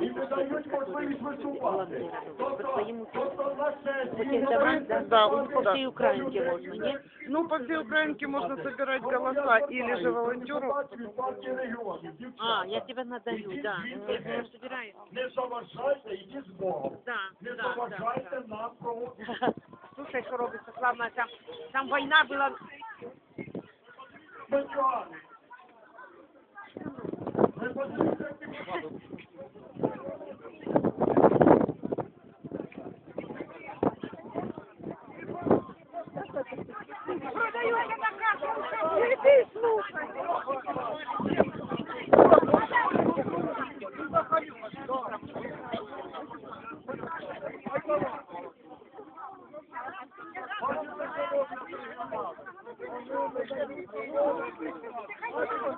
і не дають можливість виступати. Тобто, тобто на сесії Таких да? Да, По всей Украинке можно, нет? Ну, по всей Украинке можно собирать голоса или же партії регіонів. А, Дівчата, я тебя надаю, да. Собираю. не заважайте, йдіть з Богом. Да, Не да, да. заважайте нам проводити. Слушай, что робится, славно, там, там война была, Петра. Ви подивіться, як бандити. Дайте слова. Хай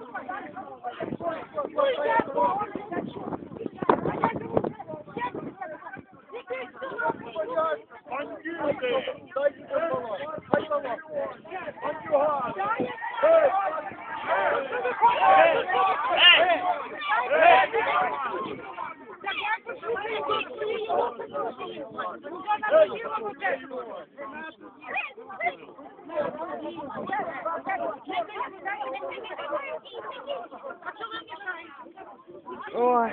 слова. Ой.